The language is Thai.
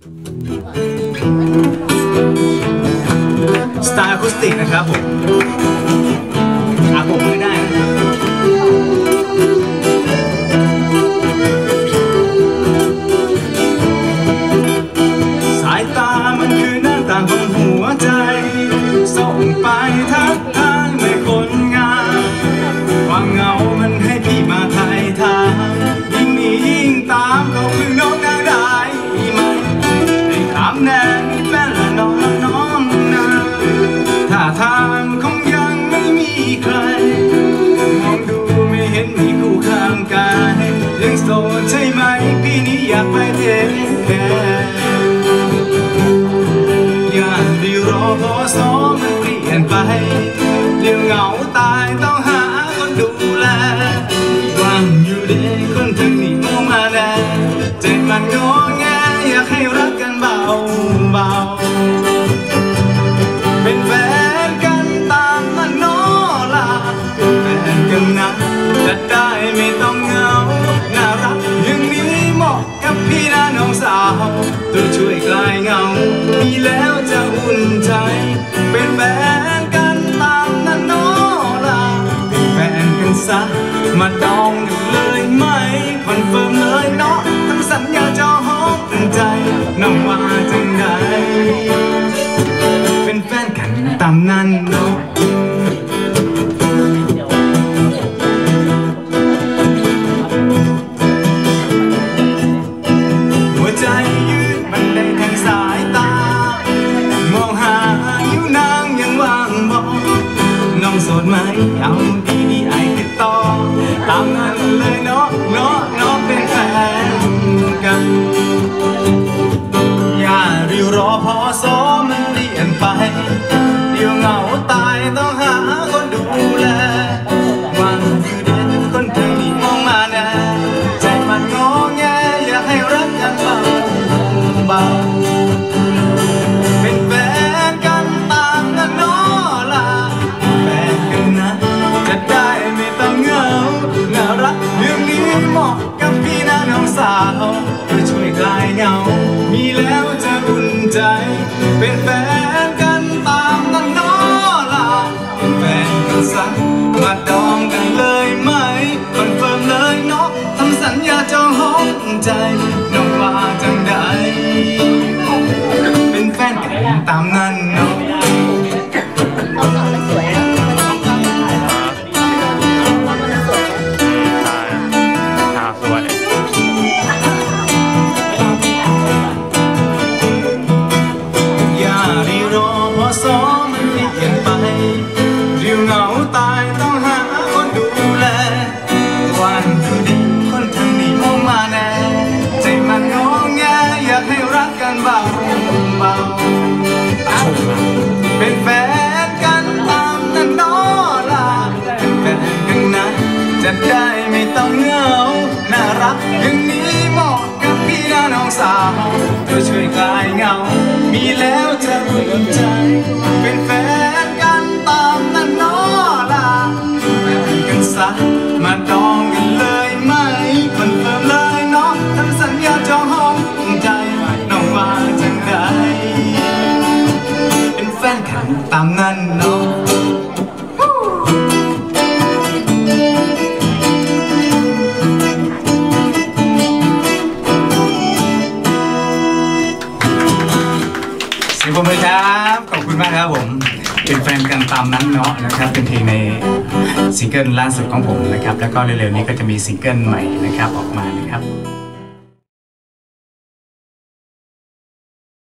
สไตล์อะคูสติกนะครับผมอาผมมือได้นะสายตามันคือหน้าต่างของหัวใจ ส่งไปทักาทางคงยังไม่มีใคร มองดูไม่เห็นมีคู่ข้างกายยังโสดใช่ไหมพี่นี้อยากไปเทคแคร์อย่าได้รอพอสอมันเปลี่ยนไปเดี๋ยวเหงาตายต้องหาคนดูแลว่างอยู่เด็กคนถึงนี่มองมาแน่ใจมันงอแงอยากให้รักกันเบาเบา แล้วจะอุ่นใจ เป็นแฟนกันตามนั้นโนลาเป็นแฟนกันซะ มาดองกันเลยไหมคอนเฟิร์มเลยเนาะทำสัญญาจะหอมใจน้องว่าจังไดเป็นแฟนกันตามนั้นเนาะ ใจ เป็นแฟนกันตามนั้นนอล่ะเป็นแฟนกันสักมาดองกันเลยไหมคอนเฟิร์มเลยเนาะทำสัญญาจองห้องใจน้องว่าจังใดเป็นแฟนกันตามนั้นเนาะ จะได้ไม่ต้องเหงา น่ารักอย่างนี้เหมาะกับพี่นะน้องสาวจะช่วยคลายเหงา มีแล้วจะอุ่นใจ เป็นแฟนกันตามนั้นเนอล่ะแฟนกันซะมาดองกันเลยไหมคนเฟิร์มเลยเนาะทำสัญญาจองห้องใจน้องว่าจังไดเป็นแฟนกันตามนั้นเนา เสียงปรบมือครับ ขอบคุณมากครับผม เป็นแฟนกันตามนั้นเนาะนะครับ เป็นเพลงในซิงเกิลล่าสุดของผมนะครับ แล้วก็เร็วๆนี้ก็จะมีซิงเกิลใหม่นะครับออกมานะครับ